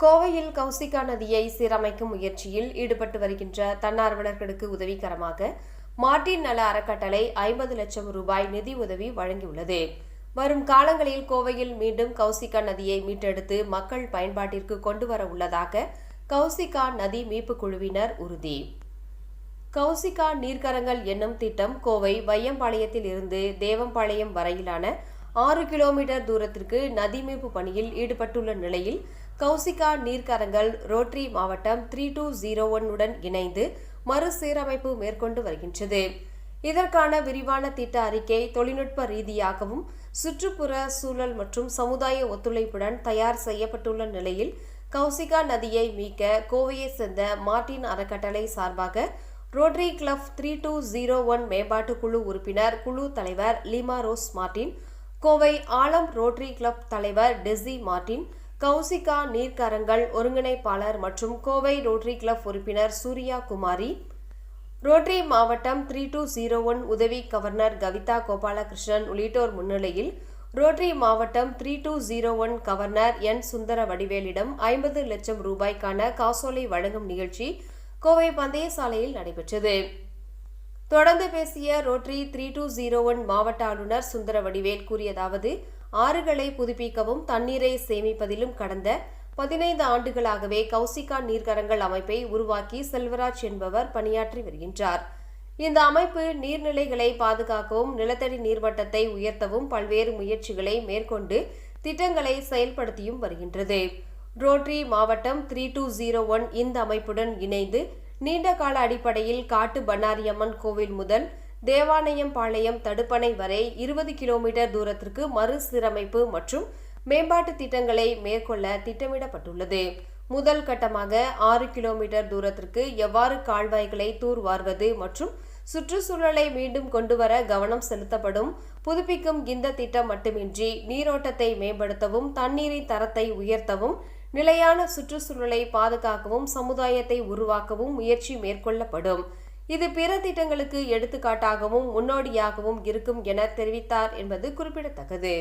கோவையில் கௌசிகா நதியை சீரமைக்கும் முயற்சியில் ஈடுபட்டு வருகின்ற தன்னார்வலர்களுக்கு உதவிகரமாக மாட்டின் நல அறக்கட்டளை ஐம்பது லட்சம் ரூபாய் நிதி உதவி வழங்கியுள்ளது. வரும் காலங்களில் கோவையில் மீண்டும் கௌசிகா நதியை மீட்டெடுத்து மக்கள் பயன்பாட்டிற்கு கொண்டு வர உள்ளதாக கௌசிகா நதி மீட்பு குழுவினர் உறுதி. கௌசிகா நீர்க்கரங்கள் என்னும் திட்டம் கோவை வையம்பாளையத்தில் இருந்து தேவம்பாளையம் வரையிலான ஆறு கிலோமீட்டர் தூரத்திற்கு நதி மீட்பு பணியில் ஈடுபட்டுள்ள நிலையில் கௌசிகா நீர்க்கரங்கள் ரோட்டரி மாவட்டம் த்ரீ டூ ஜீரோ ஒன் உடன் இணைந்து மறுசீரமைப்பு மேற்கொண்டு வருகின்றது. இதற்கான விரிவான திட்ட அறிக்கை தொழில்நுட்ப ரீதியாகவும் சுற்றுப்புற சூழல் மற்றும் சமுதாய ஒத்துழைப்புடன் தயார் செய்யப்பட்டுள்ள நிலையில் கௌசிகா நதியை மீட்க கோவையை சேர்ந்த மார்டின் அறக்கட்டளை சார்பாக Rotary club three two zero one மேம்பாட்டு குழு உறுப்பினர் குழு தலைவர் Leema Rose Martin Kovai Aalam Rotary club தலைவர் டெஸி மார்டின் கௌசிகா நீர்க்கரங்கள் ஒருங்கிணைப்பாளர் மற்றும் கோவை ரோட்டரி கிளப் உறுப்பினர் சூர்யா குமாரி ரோட்டரி மாவட்டம் த்ரீ டூ ஜீரோ ஒன் உதவி கவர்னர் கவிதா கோபாலகிருஷ்ணன் உள்ளிட்டோர் முன்னிலையில் ரோட்டரி மாவட்டம் three two zero one governor N Sundara வடிவேலிடம் ஐம்பது லட்சம் ரூபாய்க்கான காசோலை வழங்கும் நிகழ்ச்சி கோவை பந்தய சாலையில் நடைபெற்றது. தொடர்ந்து பேசிய Rotary three two zero one மாவட்ட ஆளுநர் சுந்தர வடிவேல் கூறியதாவது ஆறுகளை புதுப்பிக்கவும் தண்ணீரை சேமிப்பதிலும் கடந்த பதினைந்து ஆண்டுகளாகவே கௌசிகா நீர்க்கரங்கள் அமைப்பை உருவாக்கி செல்வராஜ் என்பவர் பணியாற்றி வருகின்றார். இந்த அமைப்பு நீர்நிலைகளை பாதுகாக்கவும் நிலத்தடி நீர்மட்டத்தை உயர்த்தவும் பல்வேறு முயற்சிகளை மேற்கொண்டு திட்டங்களை செயல்படுத்தியும் வருகின்றது. ரோட்ரி மாவட்டம் த்ரீ டூ ஜீரோ ஒன் இந்த அமைப்புடன் இணைந்து நீண்ட கால அடிப்படையில் காட்டு பண்ணாரியம்மன் கோவில் முதல் தேவாலயம் பாளையம் தடுப்பணை வரை இருபது கிலோமீட்டர் தூரத்திற்கு மறுசீரமைப்பு மற்றும் மேம்பாட்டு திட்டங்களை மேற்கொள்ள திட்டமிடப்பட்டுள்ளது. முதல் கட்டமாக ஆறு கிலோமீட்டர் தூரத்திற்கு எவ்வாறு கால்வாய்களை தூர்வார்வது மற்றும் சுற்றுச்சூழலை மீண்டும் கொண்டுவர கவனம் செலுத்தப்படும் புதுப்பிக்கும் இந்த திட்டம் மட்டுமின்றி நீரோட்டத்தை மேம்படுத்தவும் தண்ணீரின் தரத்தை உயர்த்தவும் நிலையான சுற்றுச்சூழலை பாதுகாக்கவும் சமுதாயத்தை உருவாக்கவும் முயற்சி மேற்கொள்ளப்படும். இது பிற திட்டங்களுக்கு எடுத்துக்காட்டாகவும் முன்னோடியாகவும் இருக்கும் என தெரிவித்தார் என்பது குறிப்பிடத்தக்கது.